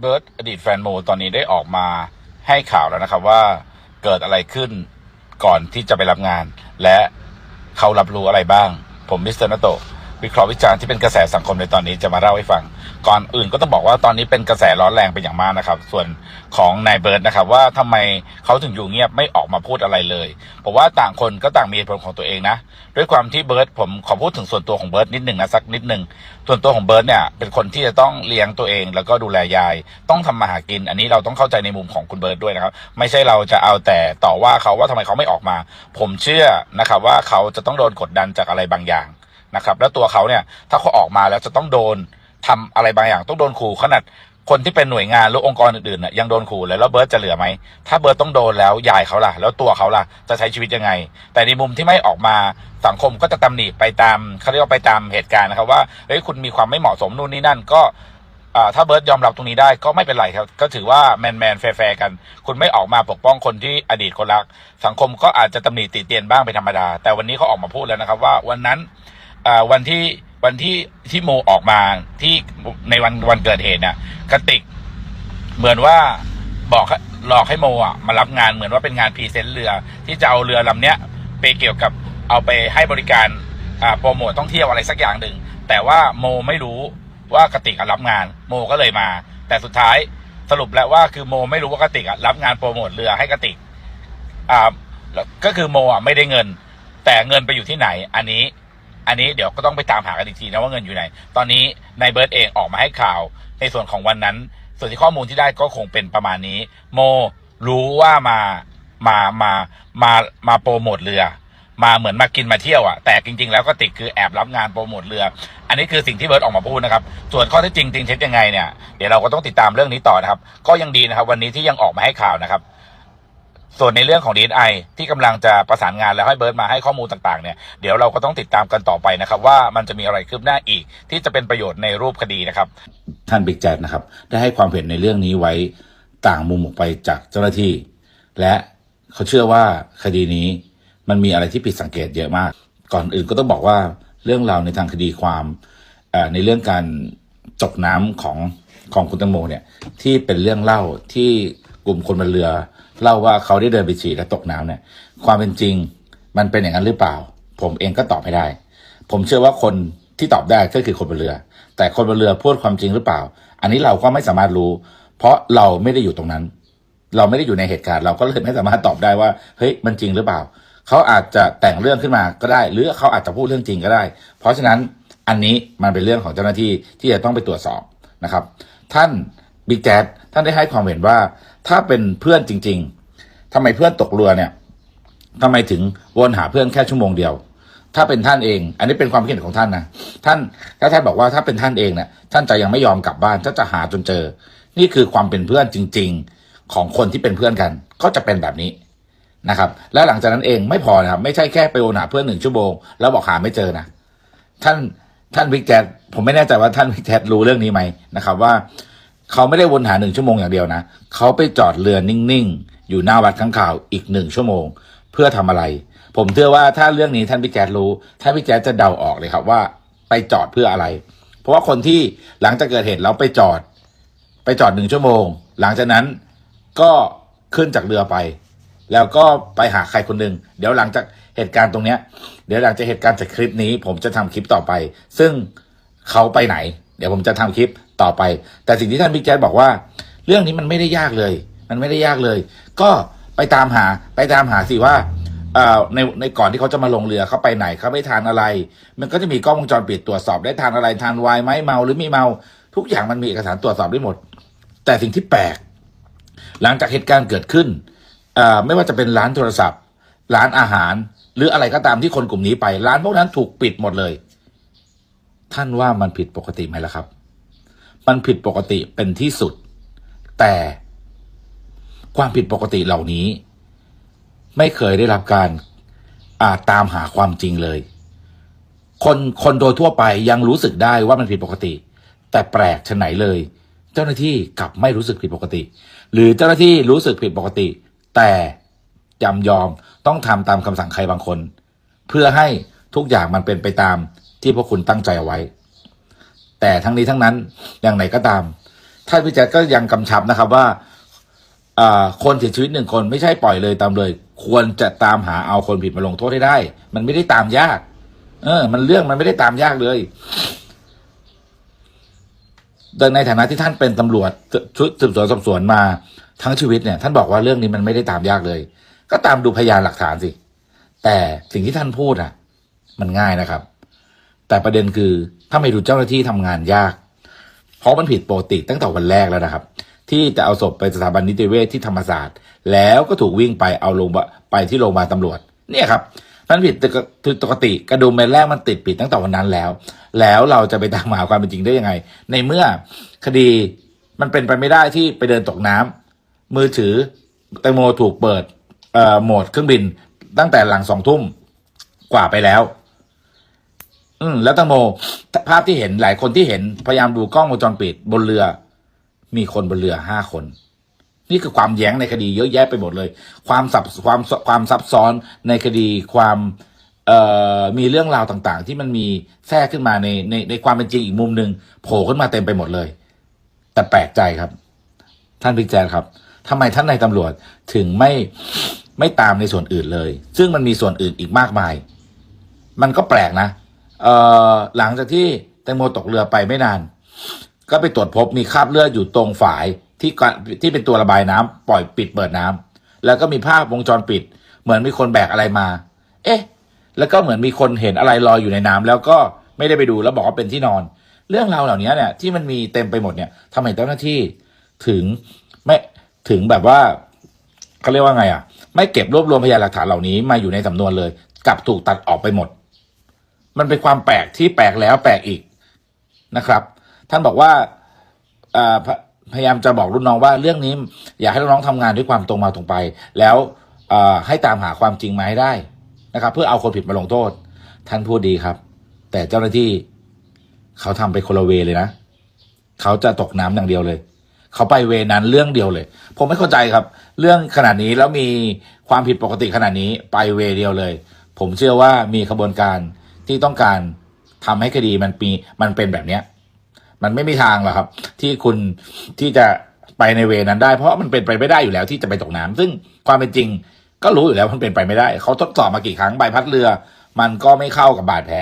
เบิร์ตอดีตแฟนโมตอนนี้ได้ออกมาให้ข่าวแล้วนะครับว่าเกิดอะไรขึ้นก่อนที่จะไปรับงาน และเขารับรู้อะไรบ้าง ผมมิสเตอร์นโต วิเคราะห์วิจารณ์ที่เป็นกระแสสังคมในตอนนี้จะมาเล่าให้ฟัง ก่อนอื่นก็ต้องบอกว่าตอนนี้เป็นกระแสร้อนแรงเป็นอย่างมากนะครับ ส่วนของนายเบิร์ตนะครับ ว่าทำไมเขาถึงอยู่เงียบไม่ออกมาพูดอะไรเลยผมว่าต่างคนก็ต่างมีเหตุผลของตัวเองนะ ด้วยความที่เบิร์ตผมขอพูดถึงส่วนตัวของเบิร์ตนิดหนึ่งนะสักนิดหนึ่งส่วนตัวของเบิร์ตเนี่ยเป็นคนที่จะต้องเลี้ยงตัวเอง แล้วก็ดูแลยาย ต้องทำมาหากิน อันนี้เราต้องเข้าใจในมุมของคุณเบิร์ตด้วยนะครับ ไม่ใช่เราจะเอาแต่ต่อว่าเขาว่าทำไมเขาไม่ออกมา ผมเชื่อนะครับว่าเขาจะต้องโดนกดดันจากอะไรบางอย่าง นะครับ แล้วตัวเขาเนี่ยถ้าเขาออกมาแล้วจะต้องโดนทำอะไรบางอย่างต้องโดนขู่ขนาดคนที่เป็นหน่วยงานหรือองค์กรอื่นๆน่ะยังโดนขู่เลยแล้วเบิร์ตจะเหลือไหมถ้าเบิร์ตต้องโดนแล้วยายเขาล่ะ แล้วตัวเขาล่ะจะใช้ชีวิตยังไง แต่ในมุมที่ไม่ออกมาสังคมก็จะตำหนิไปตามเขาเรียกว่าไปตามเหตุการณ์นะครับว่าเฮ้ยคุณมีความไม่เหมาะสมนู่นนี่นั่นก็ถ้าเบิร์ตยอมรับตรงนี้ได้ก็ไม่เป็นไรครับ ก็ถือว่าแมนแมนแฟร์กัน คุณไม่ออกมาปกป้องคนที่อดีตคนรัก สังคมก็อาจจะตำหนิติเตียนบ้างเป็นธรรมดา แต่วันนี้เขาออกมาพูดแล้วนะครับว่าวันนั้น วันที่วันที่ที่โมออกมาที่ในวันวันเกิดเหตุเนี่ยกติก เหมือนว่าบอกหลอกให้โมอะมารับงานเหมือนว่าเป็นงานพรีเซนต์เรือ ที่จะเอาเรือลำเนี้ยไปเกี่ยวกับเอาไปให้บริการโปรโมทท่องเที่ยวอะไรสักอย่างหนึ่งแต่ว่าโมไม่รู้ว่ากติกอะรับงาน โมก็เลยมา แต่สุดท้ายสรุปแล้วว่าคือโมไม่รู้ว่ากติกอะรับงานโปรโมทเรือให้กติกอ่าแล้วก็คือโมอะไม่ได้เงิน แต่เงินไปอยู่ที่ไหน อันนี้ อันนี้เดี๋ยวก็ต้องไปตามหากันอีกทีนะว่าเงินอยู่ไหน ตอนนี้นายเบิร์ตเองออกมาให้ข่าว ในส่วนของวันนั้น ส่วนที่ข้อมูลที่ได้ก็คงเป็นประมาณนี้ โมรู้ว่ามามามามามาโปรโมทเรือ มาเหมือนมากินมาเที่ยวอะแต่จริง ๆ แล้วก็ติดคือแอบรับงานโปรโมทเรือ อันนี้คือสิ่งที่เบิร์ตออกมาพูดนะครับ ส่วนข้อเท็จจริงจริงเท็จยังไงเนี่ยเดี๋ยวเราก็ต้องติดตามเรื่องนี้ต่อนะครับ ก็ยังดีนะครับ วันนี้ที่ยังออกมาให้ข่าวนะครับ ส่วนในเรื่องของ DNI ที่กำลังจะประสานงานแล้วให้เบิร์ตมาให้ข้อมูลต่างๆเนี่ยเดี๋ยวเราก็ต้องติดตามกันต่อไปนะครับ ว่ามันจะมีอะไรคืบหน้าอีก ที่จะเป็นประโยชน์ในรูปคดีนะครับ ท่านบิ๊กแจ๊ดนะครับ ได้ให้ความเห็นในเรื่องนี้ไว้ต่างมุมออกไปจากเจ้าหน้าที่ และเขาเชื่อว่าคดีนี้มันมีอะไรที่ผิดสังเกตเยอะมาก ก่อนอื่นก็ต้องบอกว่าเรื่องราวในทางคดีความในเรื่องการจกน้ำของของคุณตังโมเนี่ยที่เป็นเรื่องเล่าที่กลุ่มคนบนเรือ เล่าว่าเขาได้เดินไปฉี่และตกน้ำเนี่ย ความเป็นจริงมันเป็นอย่างนั้นหรือเปล่า ผมเองก็ตอบไม่ได้ ผมเชื่อว่าคนที่ตอบได้ก็คือคนบนเรือ แต่คนบนเรือพูดความจริงหรือเปล่า อันนี้เราก็ไม่สามารถรู้ เพราะเราไม่ได้อยู่ตรงนั้น เราไม่ได้อยู่ในเหตุการณ์ เราก็เลยไม่สามารถตอบได้ว่าเฮ้ยมันจริงหรือเปล่า เขาอาจจะแต่งเรื่องขึ้นมาก็ได้ หรือเขาอาจจะพูดเรื่องจริงก็ได้ เพราะฉะนั้นอันนี้มันเป็นเรื่องของเจ้าหน้าที่ที่จะต้องไปตรวจสอบนะครับ ท่านบิ๊กแจ๊ดท่านได้ให้ความเห็นว่า ถ้าเป็นเพื่อนจริง ๆทำไมเพื่อนตกเรือเนี่ยทำไมถึงวนหาเพื่อนแค่ชั่วโมงเดียว ถ้าเป็นท่านเอง อันนี้เป็นความคิดเห็นของท่านนะท่านถ้าท่านบอกว่าถ้าเป็นท่านเองเนี่ยท่านจะยังไม่ยอมกลับบ้านท่านจะหาจนเจอ นี่คือความเป็นเพื่อนจริง ๆ ของคนที่เป็นเพื่อนกัน ก็จะเป็นแบบนี้นะครับ และหลังจากนั้นเองไม่พอนะครับ ไม่ใช่แค่ไปวนหาเพื่อนหนึ่งชั่วโมงแล้วบอกหาไม่เจอนะท่านท่านวิกแจ๊ดผมไม่แน่ใจว่าท่านวิกแจ๊ดรู้เรื่องนี้ไหมนะครับ ว่า เขาไม่ได้วนหาหนึ่งชั่วโมงอย่างเดียวนะ เขาไปจอดเรือนิ่งๆ อยู่หน้าวัดข้างข่าวอีกหนึ่งชั่วโมง เพื่อทำอะไร ผมเชื่อว่าถ้าเรื่องนี้ท่านวิกแจ๊ดรู้ท่านวิกแจ๊ดจะเดาออกเลยครับว่า ไปจอดเพื่ออะไร เพราะว่าคนที่หลังจากเกิดเหตุแล้วไปจอด ไปจอดหนึ่งชั่วโมง หลังจากนั้นก็ขึ้นจากเรือไป แล้วก็ไปหาใครคนหนึ่งเดี๋ยวหลังจากเหตุการณ์ตรงเนี้ย เดี๋ยวหลังจากเหตุการณ์จากคลิปนี้ ผมจะทำคลิปต่อไป ซึ่งเขาไปไหน เดี๋ยวผมจะทำคลิป ต่อไป แต่สิ่งที่ท่านบิ๊กแจ๊ดบอกว่า เรื่องนี้มันไม่ได้ยากเลย มันไม่ได้ยากเลย ก็ไปตามหาไปตามหาสิว่าในในก่อนที่เขาจะมาลงเรือเขาไปไหนเขาไปทานอะไร มันก็จะมีกล้องวงจรปิดตรวจสอบได้ทานอะไรทานวน์ไหมเมาหรือไม่เมา ทุกอย่างมันมีเอกสารตรวจสอบได้หมด แต่สิ่งที่แปลก หลังจากเหตุการณ์เกิดขึ้นไม่ว่าจะเป็นร้านโทรศัพท์ ร้านอาหาร หรืออะไรก็ตามที่คนกลุ่มนี้ไป ร้านพวกนั้นถูกปิดหมดเลย ท่านว่ามันผิดปกติไหมล่ะครับ มันผิดปกติเป็นที่สุด แต่ความผิดปกติเหล่านี้ ไม่เคยได้รับการอาตามหาความจริงเลย คนคนโดยทั่วไปยังรู้สึกได้ว่ามันผิดปกติ แต่แปลกชะไหนเลย เจ้าหน้าที่กลับไม่รู้สึกผิดปกติ หรือเจ้าหน้าที่รู้สึกผิดปกติ แต่จำยอมต้องทำตามคำสั่งใครบางคน เพื่อให้ทุกอย่างมันเป็นไปตามที่พวกคุณตั้งใจเอาไว้ แต่ทั้งนี้ทั้งนั้นอย่างไรก็ตามท่านพิจารก็ยังกำชับนะครับว่าอ่าคนเสียชีวิตหนึ่งคนไม่ใช่ปล่อยเลยตามเลย ควรจะตามหาเอาคนผิดมาลงโทษให้ได้ มันไม่ได้ตามยาก เออ มันเรื่องมันไม่ได้ตามยากเลยโดยในฐานะที่ท่านเป็นตำรวจชุดสืบสวนสอบสวนมาทั้งชีวิตเนี่ยท่านบอกว่าเรื่องนี้มันไม่ได้ตามยากเลย ก็ตามดูพยานหลักฐานสิ แต่สิ่งที่ท่านพูดอะ มันง่ายนะครับ แต่ประเด็นคือถ้าไม่ดูเจ้าหน้าที่ทำงานยาก เพราะมันผิดปกติตั้งแต่วันแรกแล้วนะครับ ที่จะเอาศพไปสถาบันนิติเวชที่ธรรมศาสตร์ แล้วก็ถูกวิ่งไปเอาลงไปที่โรงพยาบาลตำรวจ เนี่ยครับมันผิดปกติกระดุมใบแรกมันติดปิดตั้งแต่วันนั้นแล้ว แล้วเราจะไปตามหาความเป็นจริงได้ยังไง ในเมื่อคดีมันเป็นไปไม่ได้ที่ไปเดินตกน้ำมือถือแตงโมถูกเปิดเอ่อโหมดเครื่องบินตั้งแต่หลังสองทุ่มกว่าไปแล้ว อืมแล้วตังโม ภาพที่เห็นหลายคนที่เห็นพยายามดูกล้องวงจรปิดบนเรือ มีคนบนเรือห้าคน นี่คือความแย้งในคดีเยอะแยะไปหมดเลย ความซับความความซับซ้อนในคดีความเอ่อมีเรื่องราวต่างๆ ที่มันมีแทรกขึ้นมาในในในความเป็นจริงอีกมุมหนึ่งโผล่ขึ้นมาเต็มไปหมดเลย แต่แปลกใจครับ ท่านพิจารครับทำไมท่านนายตำรวจถึงไม่ไม่ตามในส่วนอื่นเลย ซึ่งมันมีส่วนอื่นอีกมากมาย มันก็แปลกนะ หลังจากที่แตงโมตกเรือไปไม่นาน ก็ไปตรวจพบมีคราบเลือดอยู่ตรงฝายที่ที่เป็นตัวระบายน้ำปล่อยปิดเปิดน้ำแล้วก็มีภาพวงจรปิด เหมือนมีคนแบกอะไรมา เอ๊ะ แล้วก็เหมือนมีคนเห็นอะไรลอยอยู่ในน้ำแล้วก็ไม่ได้ไปดูแล้วบอกว่าเป็นที่นอน เรื่องราวเหล่านี้เนี่ยที่มันมีเต็มไปหมดเนี่ยทำไมเจ้าหน้าที่ถึงไม่ถึงแบบว่าเขาเรียกว่าไงอะ ไม่เก็บรวบรวมพยานหลักฐานเหล่านี้มาอยู่ในสำนวนเลย กลับถูกตัดออกไปหมด มันเป็นความแปลกที่แปลกแล้วแปลกอีกนะครับ ท่านบอกว่าพพยายามจะบอกรุ่นน้องว่าเรื่องนี้ อยากให้รุ่นน้องทำงานด้วยความตรงมาตรงไป แล้วให้ตามหาความจริงมาให้ได้นะครับ เพื่อเอาคนผิดมาลงโทษ ท่านพูดดีครับ แต่เจ้าหน้าที่เขาทำไปคนละเวเลยนะเขาจะตกน้ำอย่างเดียวเลย เขาไปเวนั้นเรื่องเดียวเลย ผมไม่เข้าใจครับ เรื่องขนาดนี้แล้วมีความผิดปกติขนาดนี้ไปเวเดียวเลย ผมเชื่อว่ามีขบวนการ ที่ต้องการทำให้คดีมันมีมันเป็นแบบเนี้ย มันไม่มีทางหรอกครับ ที่คุณที่จะไปในเวนั้นได้ เพราะมันเป็นไปไม่ได้อยู่แล้วที่จะไปตกน้ำซึ่งความเป็นจริงก็รู้อยู่แล้วมันเป็นไปไม่ได้ เขาทดสอบมากี่ครั้งใบพัดเรือ มันก็ไม่เข้ากับบาดแผล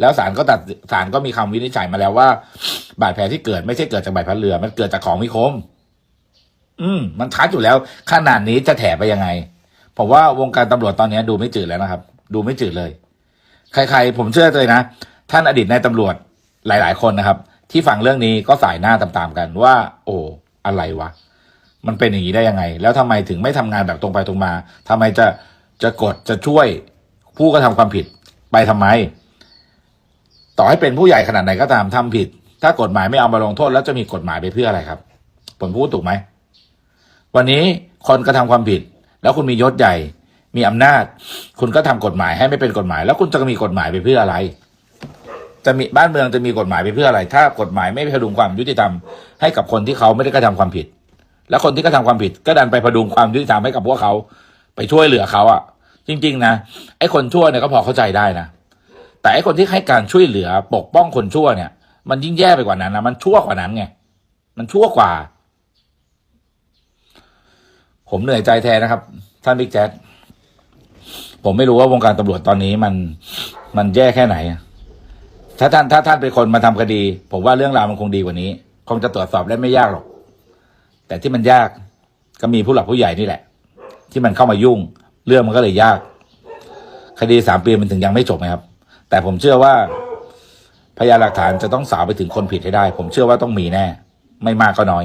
แล้วศาลก็ตัดศาลก็มีคำวินิจฉัยมาแล้วว่า บาดแผลที่เกิดไม่ใช่เกิดจากใบพัดเรือ มันเกิดจากของมีคม อืม มันชัดอยู่แล้วขนาดนี้จะแถไปยังไงผมว่าวงการตำรวจตอนนี้ดูไม่จืดแล้วนะครับ ดูไม่จืดเลย ใครๆ ผมเชื่อเลยนะ ท่านอดีตนายตำรวจหลาย ๆ คนนะครับ ที่ฟังเรื่องนี้ก็สายหน้าตามๆกันว่า โอ้อะไรวะ มันเป็นอย่างนี้ได้ยังไง แล้วทำไมถึงไม่ทำงานแบบตรงไปตรงมาทำไมจะจะกดจะช่วยผู้กระทำความผิดไปทำไม ต่อให้เป็นผู้ใหญ่ขนาดไหนก็ตามทำผิด ถ้ากฎหมายไม่เอามาลงโทษ แล้วจะมีกฎหมายไปเพื่ออะไรครับผมพูดถูกไหมวันนี้คนกระทำความผิด แล้วคุณมียศใหญ่ มีอำนาจ คุณก็ทำกฎหมายให้ไม่เป็นกฎหมาย แล้วคุณจะมีกฎหมายไปเพื่ออะไร จะมีบ้านเมืองจะมีกฎหมายไปเพื่ออะไร ถ้ากฎหมายไม่พดุงความยุติธรรมให้กับคนที่เขาไม่ได้กระทำความผิด แล้วคนที่กระทำความผิด ก็ดันไปพดุงความยุติธรรมให้กับพวกเขา ไปช่วยเหลือเขาอะจริง ๆ นะไอ้คนชั่วเนี่ยก็พอเข้าใจได้นะแต่ไอ้คนที่ให้การช่วยเหลือปกป้องคนชั่วเนี่ย มันยิ่งแย่ไปกว่านั้นนะมันชั่วกว่านั้นไงมันชั่วกว่า ผมเหนื่อยใจแทนนะครับ ท่านบิ๊กแจ๊ด ผมไม่รู้ว่าวงการตำรวจตอนนี้มันมันแย่แค่ไหน ถ้าท่านถ้าท่านเป็นคนมาทำคดี ผมว่าเรื่องราวมันคงดีกว่านี้ คงจะตรวจสอบได้ไม่ยากหรอก แต่ที่มันยากก็มีผู้หลักผู้ใหญ่นี่แหละ ที่มันเข้ามายุ่ง เรื่องมันก็เลยยาก คดีสามปีมันถึงยังไม่จบนะครับ แต่ผมเชื่อว่าพยานหลักฐานจะต้องสาวไปถึงคนผิดให้ได้ ผมเชื่อว่าต้องมีแน่ ไม่มากก็น้อย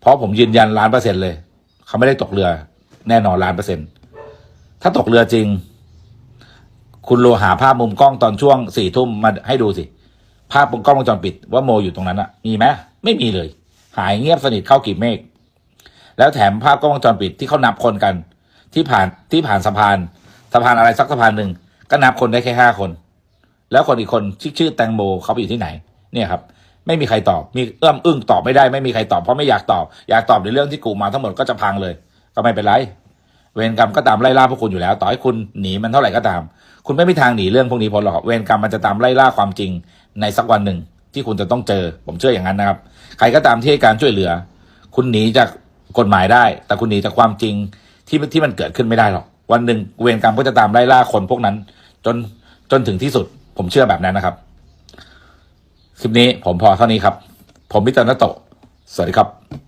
เพราะผมยืนยันล้านเปอร์เซ็นต์เลย เขาไม่ได้ตกเรือ แน่นอนล้านเปอร์เซ็นต์ ถ้าตกเรือจริง คุณโลหาภาพมุมกล้องตอนช่วงสี่ทุ่มมาให้ดูสิ ภาพมุมกล้องวงจรปิด ว่าโมอยู่ตรงนั้นอะมีไหมไม่มีเลย หายเงียบสนิทเข้ากีบเมฆแล้วแถมภาพกล้องวงจรปิดที่เขานับคนกัน ที่ผ่านที่ผ่านสะพานสะพานอะไรสักสะพานหนึ่งก็นับคนได้แค่ห้าคน แล้วคนอีกคนชื่อชื่อแตงโมเขาไปอยู่ที่ไหน เนี่ยครับ ไม่มีใครตอบ มีเอื้อมอึ้งตอบไม่ได้ไม่มีใครตอบเพราะไม่อยากตอบ อยากตอบในเรื่องที่กูมาทั้งหมดก็จะพังเลย ก็ไม่เป็นไร เวรกรรมก็ตามไล่ล่าพวกคุณอยู่แล้ว ต่อให้คุณหนีมันเท่าไหร่ก็ตาม คุณไม่มีทางหนีเรื่องพวกนี้พ้นหรอกเวรกรรมมันจะตามไล่ล่าความจริงในสักวันหนึ่งที่คุณจะต้องเจอ ผมเชื่ออย่างนั้นนะครับ ใครก็ตามที่ให้การช่วยเหลือ คุณหนีจากกฎหมายได้ แต่คุณหนีจากความจริงที่ที่มันเกิดขึ้นไม่ได้หรอก วันหนึ่งเวรกรรมก็จะตามไล่ล่าคนพวกนั้น จนจนถึงที่สุด ผมเชื่อแบบนั้นนะครับ คลิปนี้ผมพอเท่านี้ครับ ผมมิตรนโตสวัสดีครับ